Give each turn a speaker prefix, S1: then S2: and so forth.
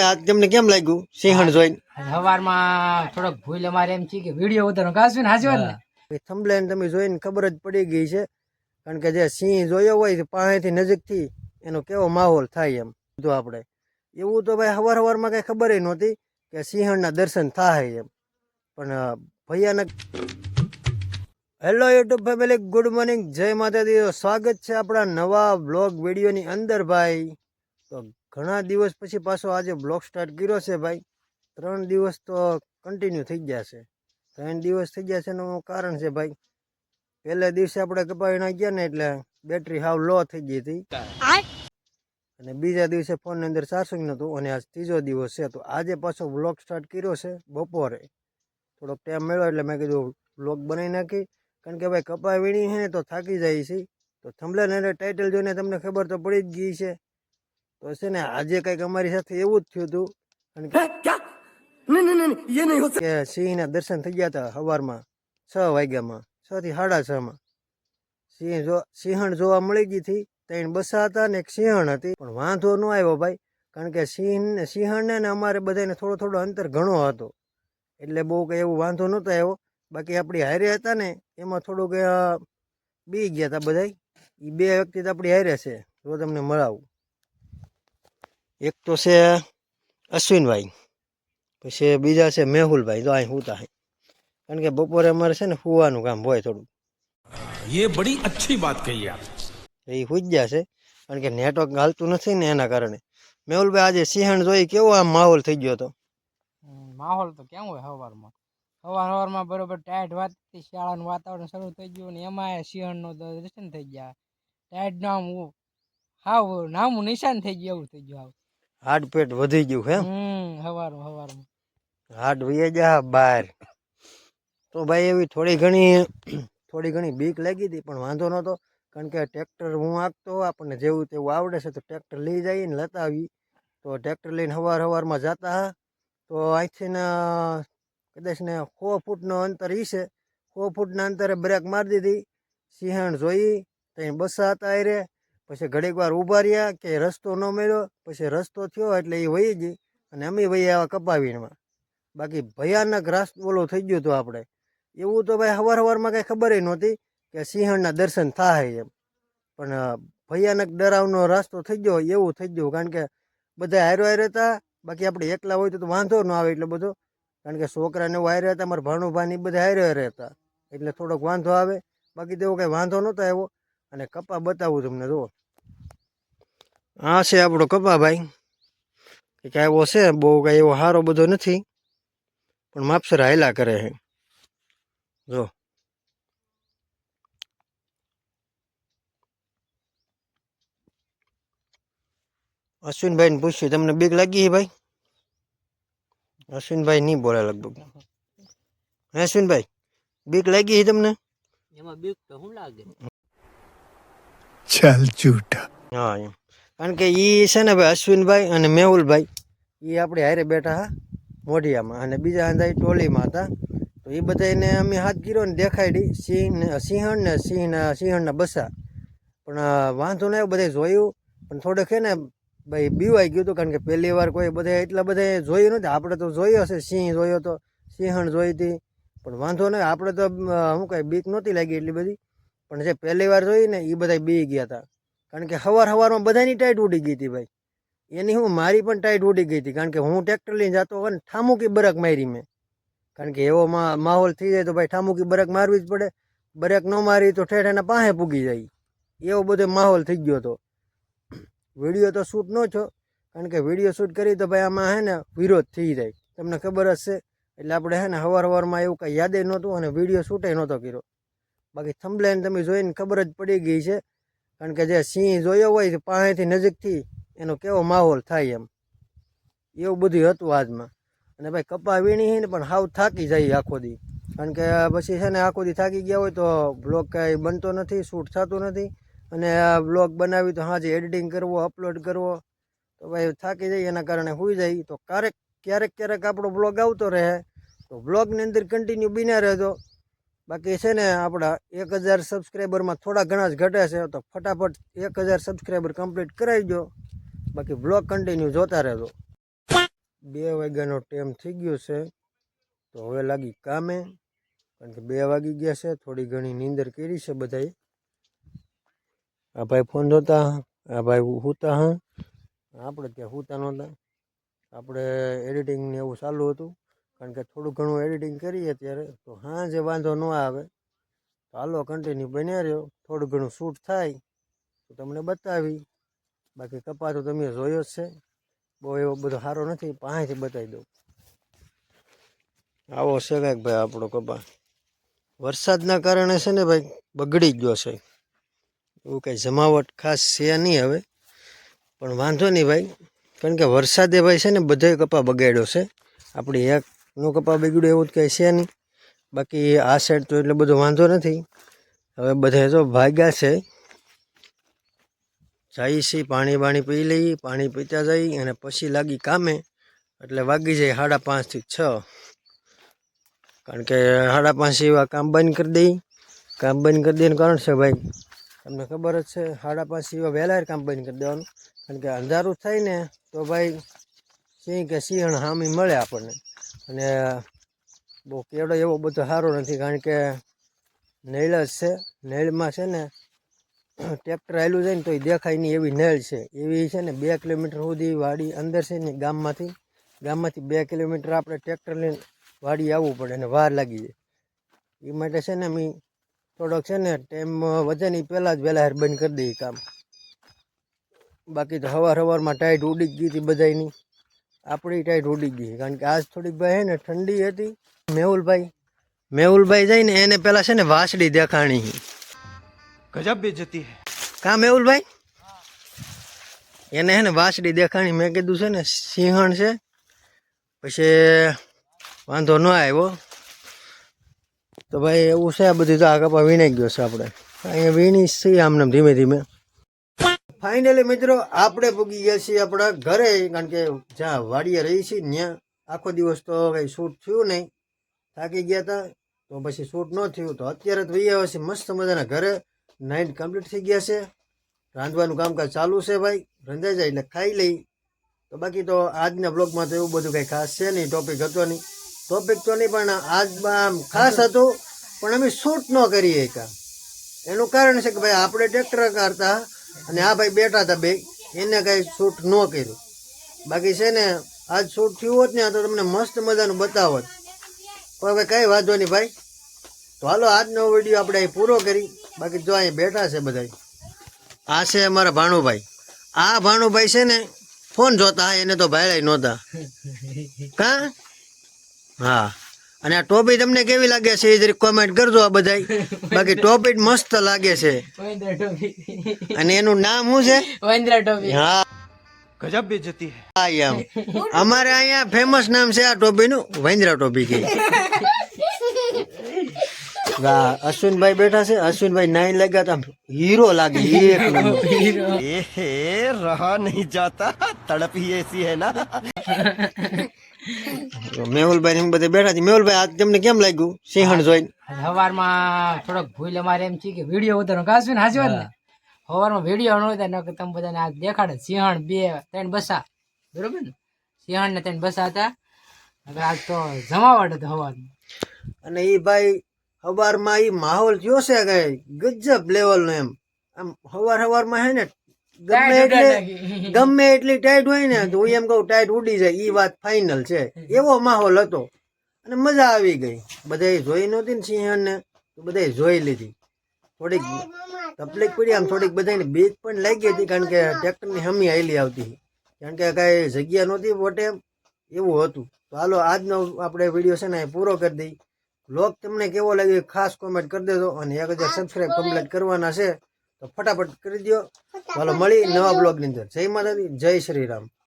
S1: આજ તમને કેમ લાગ્યું? સિંહણ જોઈને?
S2: સવારમાં થોડોક ભૂલ અમારે એમ છે કે વીડિયો ઉતારો કાશું ને? હાજર ને
S1: થંભલાઈને તમે જોઈને ખબર જ પડી ગઈ છે. કારણ કે જે સિંહ જોયો હોય પાસેથી નજીકથી એનો કેવો માહોલ થાય એમ. જો આપણે. એવું તો ભાઈ હવાર હવારમાં કઈ ખબર નહોતી કે સિંહણના દર્શન થાય એમ. પણ ભયાનક. Hello YouTube family good morning Jai Mataji. તો સ્વાગત છે આપણા નવા બ્લોગ વિડીયોની અંદર ભાઈ. તો ઘણા દિવસ પછી પાછો આજે બ્લોગ સ્ટાર્ટ કર્યો છે ભાઈ. ત્રણ દિવસ તો કન્ટિન્યુ થઈ ગયા છે. ત્રણ દિવસ થઈ ગયા છે એનું કારણ છે ભાઈ. પહેલા દિવસે આપણે કપાવી ગયા ને એટલે બેટરી હાવ લો થઈ ગઈ હતી. અને બીજા દિવસે ફોનની અંદર ચાર્જિંગ નહોતું અને આજ ત્રીજો દિવસ છે. તો આજે પાછો વ્લોગ સ્ટાર્ટ કર્યો છે બપોરે. થોડોક ટાઈમ મળ્યો એટલે મેં કીધું વ્લોગ બનાવી નાખી. કારણ કે ભાઈ કપા વીણી છે ને તો થાકી જાય છે. તો થંભલે ને ટાઇટલ જોઈને તમને ખબર તો પડી જ ગઈ છે. તો છે ને આજે કંઈક અમારી સાથે એવું જ થયું હતું. કે કે સિંહના દર્શન થઈ ગયા હતા સવારમાં છ વાગ્યામાં છ થી સાડા છ માં. સિંહ જો સિંહણ જોવા મળી ગઈ હતી ત્રણ બસા હતા ને એક સિંહણ હતી. પણ વાંધો ન આવ્યો ભાઈ કારણ કે સિંહ સિંહણને ને અમારે બધાને થોડો થોડો અંતર ઘણો હતો. એટલે બહુ કંઈ એવું વાંધો નહોતો આવ્યો. બાકી આપણી હારે હતા ને એમાં થોડુંક બી ગયા હતા બધા એ બે વ્યક્તિ તો આપણી હારે છે જો તમને મળાવું. એક તો છે અશ્વિનભાઈ પછી બીજા છે મેહુલભાઈ તો અહીં હુતા હે કારણ કે બપોરે અમારે છે ને ફુવાનું કામ હોય થોડું
S3: ये बड़ी अच्छी बात कही आप
S1: એ હુઈ જ ગયા છે કારણ કે નેટવર્ક હાલતું નથી ને એના કારણે મેહુલભાઈ આજે સિંહણ જોઈ કેવો આમ માહોલ થઈ ગયો હતો
S2: હમ, માહોલ તો કેમ હોય સવારમાં સવાર સવારમાં બરોબર ટાઈટ વાત શાળાનું વાતાવરણ શરૂ થઈ ગયું ને એમાં સિંહણનો દર્શન થઈ ગયા ટાઈટ નામ હાવ નામું નિશાન થઈ ગયું એવું થઈ ગયું
S1: હાર્ટ પેટ વધી ગયું હે
S2: હાવ હમ સવારમાં સવારમાં
S1: વહી જા બહાર તો ભાઈ એવી થોડી ઘણી થોડી ઘણી બીક લાગી હતી પણ વાંધો નહોતો. કારણ કે ટ્રેક્ટર હું આંકતો આપણને જેવું તેવું આવડે છે તો ટ્રેક્ટર લઈ જઈએ ને લતાવી આવી તો ટ્રેક્ટર લઈને સવાર સવારમાં જતા હા. તો અહીંથી ને કદાચ ને સો ફૂટનો અંતર ઈ છે. સો ફૂટના અંતરે બ્રેક મારી દીધી. સિંહણ જોઈ ત્યાં બસા હતા રે પછી ઘડીક વાર ઊભા રહ્યા કે રસ્તો ન મળ્યો, પછી રસ્તો થયો એટલે એ વહી ગઈ અને અમે વહી આવ્યા કપાવીમાં બાકી ભયાનક રાસ ઓલો થઈ ગયું હતું આપણે. એવું તો ભાઈ સવાર સવારમાં કાંઈ ખબર નહોતી કે સિંહણના દર્શન થાય એમ. પણ ભયાનક ડરાવનો રાસ્તો થઈ ગયો એવું થઈ ગયું. કારણ કે બધા હારો હારે હતા, બાકી આપણે એકલા હોય તો વાંધો ન આવે એટલો બધો. કારણ કે છોકરાને એવું હારે હતા, મારા ભાણુભા ને બધા હારે હારે હતા. એટલે થોડોક વાંધો આવે. બાકી તેવો કંઈ વાંધો નહોતો આવ્યો. અને કપા બતાવું તમને, જુઓ. આ છે આપણો કપા ભાઈ કે આવ્યો છે, બહુ કાંઈ એવો સારો બધો નથી. પણ માપસર હાયલા કરે છે. જો. અશ્વિનભાઈને પૂછ્યું, તમને બીક લાગી છે ભાઈ? અશ્વિનભાઈ નહીં બોલે લગભગ. હે અશ્વિનભાઈ, બીક લાગી છે તમને?
S2: એમાં બીક તો શું લાગે?
S3: ચાલ જૂઠા.
S1: હા, એમ. કારણ કે એ છે ને ભાઈ અશ્વિનભાઈ અને મેહુલભાઈ એ આપણે હારે બેઠા હા, મોઢિયામાં. અને બીજા અંદાજ ટોલીમાં હતા. તો એ બધાને અમે હાથ ગીરો ને દેખાડી, સિંહ સિંહણ ને સિંહના સિંહણના બસા. પણ વાંધો નહીં આવ્યો જોયું. પણ થોડુંક છે ને, ભાઈ બીવાઈ ગયું હતું, કારણ કે પહેલી વાર કોઈ બધા એટલા બધા જોયું નથી આપણે તો જોયો હશે, સિંહ જોયો તો, સિંહણ જોઈ હતી. પણ વાંધો નહીં આપણે તો શું કાંઈ બીક નહોતી લાગી એટલી બધી. પણ જે પહેલી વાર જોઈ ને એ બધા બી ગયા હતા કારણ કે સવાર સવારમાં બધાની ટાઈટ ઉડી ગઈ હતી ભાઈ. એની હું મારી પણ ટાઈટ ઉડી ગઈ હતી. કારણ કે હું ટ્રેક્ટર લઈને જતો હોય ને ઠામુકી બરક મારી મેં. કારણ કે એવો માહોલ થઈ જાય તો ભાઈ ઠામુકી બરક મારવી જ પડે. બરક ન મારી તો ઠેઠ એના પાસે પૂગી જાય. એવો બધો માહોલ થઈ ગયો હતો. વીડિયો તો શૂટ ન છો કારણ કે વીડિયો શૂટ કરી તો ભાઈ આમાં હે ને વિરોધ થઈ જાય. તમને ખબર હશે. એટલે આપણે હે ને હવાર હવારમાં એવું કાંઈ યાદે નહોતું અને વીડિયો શૂટે નહોતો કર્યો. બાકી થંભલાઈને તમે જોઈને ખબર જ પડી ગઈ છે. કારણ કે જે સિંહ જોયો હોય પાસેથી નજીકથી એનો કેવો માહોલ થાય એમ. એવું બધું હતું આજમાં. અને ભાઈ કપા વીણી ને પણ હાવ થાકી જાય આખો દી. કારણ કે પછી છે ને આખો દી થાકી ગયા હોય તો બ્લોગ કાંઈ બનતો નથી શૂટ થતું નથી. અને આ બ્લોગ બનાવી તો હાજે એડિટિંગ કરવો અપલોડ કરવો. તો ભાઈ થાકી જાય એના કારણે સુઈ જાય. તો ક્યારેક ક્યારેક ક્યારેક આપણો બ્લોગ આવતો રહે. તો બ્લોગની અંદર કન્ટિન્યુ બિના રહેજો. બાકી છે ને આપણા એક હજાર સબસ્ક્રાઈબરમાં થોડા ઘણા જ ઘટે છે, તો ફટાફટ એક હજાર સબસ્ક્રાઈબર કમ્પ્લીટ કરાવી દો બાકી બ્લોગ કન્ટિન્યુ જોતા રહેજો. બે વાગ્યાનો ટાઈમ થઈ ગયો છે, તો હવે લાગી કામે, કારણ કે બે વાગી ગયા છે, થોડી ઘણી નીંદર કરી છે બધાએ. આ ભાઈ ફોન જોતા, આ ભાઈ હુતા હા. આપણે ત્યાં સૂતા નહોતા. આપણે એડિટિંગને એવું ચાલુ હતું. કારણ કે થોડું ઘણું એડિટિંગ કરીએ ત્યારે તો હા જે વાંધો ન આવે. તો હાલો કન્ટિન્યુ બન્યા રહ્યો. થોડું ઘણું શૂટ થાય, તો તમને બતાવી. બાકી કપા તો તમે જોયો જ છે. બહુ એવો બધો સારો નથી પાસેથી બતાવી દઉં. આવો છે કાંઈક ભાઈ આપણો કપા વરસાદના કારણે છે ને ભાઈ, બગડી ગયો છે. એવું કાંઈ જમાવટ ખાસ છે નહીં હવે. પણ વાંધો નહીં ભાઈ, કારણ કે વરસાદે ભાઈ છે ને બધે કપા બગાડ્યો છે. આપણી એકનો કપા બગડ્યો એવું જ કંઈ છે નહીં. બાકી આ સાઈડ તો એટલો બધો વાંધો નથી. હવે બધા તો ભાગ્યા છે. જઈએ છીએ પાણી બાણી પી લઈએ પાણી પીતા જઈ અને પછી લાગી કામે. એટલે વાગી જાય સાડા પાંચથી છ. કારણ કે સાડા પાંચ એવા કામ બંધ કરી દઈ. કામ બંધ કરી દઈને કારણ છે ભાઈ. તમને ખબર જ છે, સાડા પાંચ એવા વહેલા કામ બંધ કરી દેવાનું. કારણ કે અંધારું થાય ને તો ભાઈ સિંહ કે સિંહણ હામી મળે આપણને. અને બહુ કેવડો એવો બધો સારો નથી, કારણ કે નેલ જ છે. નેળમાં છે ને ટ્રેક્ટર આવેલું જાય ને તો એ દેખાય નહીં એવી નેલ છે. એવી છે ને બે કિલોમીટર સુધી વાડી અંદર છે ને ગામમાંથી ગામમાંથી બે કિલોમીટર આપણે ટ્રેક્ટર લઈને વાડી આવવું પડે અને વાર લાગી જાય. એ માટે છે ને અમે થોડોક છે ને ટાઈમ વધે ને પહેલાં જ વહેલા બંધ કરી દઈએ કામ. બાકી તો સવાર સવારમાં ટાઈટ ઉડી જ ગઈ હતી બધાયની. આપણી ટાઈટ ઉડી ગઈ કારણ કે આજ થોડીક ભાઈ હે ને ઠંડી હતી. મેહુલભાઈ મેહુલભાઈ જાય ને એને પેલા છે ને વાસડી દેખાણી
S3: ગજબ બેજતી જતી
S1: કા મેહુલભાઈ? એને હે ને વાસડી દેખાણી મેં કીધું છે ને સિંહણ છે. પછી વાંધો ન આવ્યો. તો ભાઈ એવું છે આ બધું તો આ કપા વીણાઈ ગયો છે આપણે. અહીંયા વીણી છે આમને ધીમે ધીમે. ફાઇનલી મિત્રો, આપણે પૂગી ગયા છીએ આપણા ઘરે, કારણ કે જ્યાં વાડીએ રહી છીએ, ત્યાં. આખો દિવસ તો કંઈ શૂટ થયું નહીં. થાકી ગયા હતા, તો પછી શૂટ ન થયું. તો અત્યારે તો આવ્યા છે મસ્ત મજાના ઘરે નાઇટ કમ્પ્લીટ થઈ ગયા છે. રાંધવાનું કામકાજ ચાલુ છે ભાઈ. રંધાઈ જાય એટલે ખાઈ લઈ. તો બાકી તો આજના બ્લોગમાં તો એવું બધું કંઈ ખાસ છે નહીં ટોપિક હતો નહીં. ટોપિક તો નહીં, પણ આજમાં આમ ખાસ હતું. પણ અમે શૂટ ન કરીએ કામ એનું કારણ છે કે ભાઈ, આપણે ટ્રેક્ટર કરતા અને આ ભાઈ બેઠા હતા બે. એને કાંઈ શૂટ ન કર્યું. બાકી છે ને આજ શૂટ થયું હોત ને તો તમને મસ્ત મજાનું બતાવત. પણ હવે કાંઈ વાંધો નહીં ભાઈ. તો હાલો આજનો વીડિયો આપણે અહીં પૂરો કરી. બાકી જો અહીં બેઠા છે બધા આ છે અમારા ભાણુભાઈ. આ ભાણુભાઈ છે ને ફોન જોતા એને તો ભાઈ નહોતા. કા? હા. અને આ ટોપી તમને કેવી લાગે છે એ જરી કોમેન્ટ કરજો આ બધાય. બાકી ટોપી મસ્ત લાગે છે. અને એનું નામ શું છે?
S2: વંદ્રા ટોપી.
S1: હા.
S3: ગજબ બેજતી
S1: હા. એમ. અમારે અહીંયા ફેમસ નામ છે આ ટોપી નું વંદ્રા ટોપી કે. અશ્વિનભાઈ બેઠા છે. અશ્વિનભાઈ નાઈ લાગ્યા તો. હીરો લાગે એક નંબર.
S3: એ રહા નહીં જાતા. તડપ એસી હે ના.
S1: મેહુલભાઈ ને બધા બેઠા છે મેહુલભાઈ આજ તમને કેમ લાગ્યું? સિંહણ જોઈને.
S2: સવારમાં થોડોક ભૂલ અમારે એમ છે કે વીડિયો ઉતારનો કાશું ને હાજર ને? સવારમાં વીડિયો ન ઉતાર કે તમે બધાને આ દેખાડે. સિંહણ બે ત્રણ બસા. બરોબર ને? સિંહણ ને ત્રણ બસા હતા. આજ તો જમાવટ હતો સવારમાં
S1: અને એ ભાઈ સવારમાં એ માહોલ છે કઈ? ગજબ લેવલનો એમ. આમ સવાર સવારમાં હે ને ગમે એટલે ગમે એટલી ટાઈટ હોય ને તો હું એમ કહું ટાઈટ ઉડી જાય. એ વાત ફાઇનલ છે. એવો માહોલ હતો. અને મજા આવી ગઈ. બધાએ જોઈ નહોતી ને સિંહણને તો બધાએ જોઈ લીધી. થોડીક તકલીફ પડી આમ થોડીક બધાને બીક પણ લાગી હતી કારણ કે ટ્રેક્ટરની હમી આવેલી આવતી. કારણ કે કાંઈ જગ્યા નહોતી વોટે એવું હતું. તો હાલો આજનો આપણે વીડિયો છે ને એ પૂરો કરી દઈ. બ્લોગ તમને કેવો લાગ્યો ખાસ કોમેન્ટ કરી દેજો. અને એક હજાર સબસ્ક્રાઈબ કમ્પ્લીટ કરવાના છે. તો ફટાફટ કરી દો ચાલો મળી નવા બ્લોગની અંદર. જય માતાજી જય શ્રી રામ.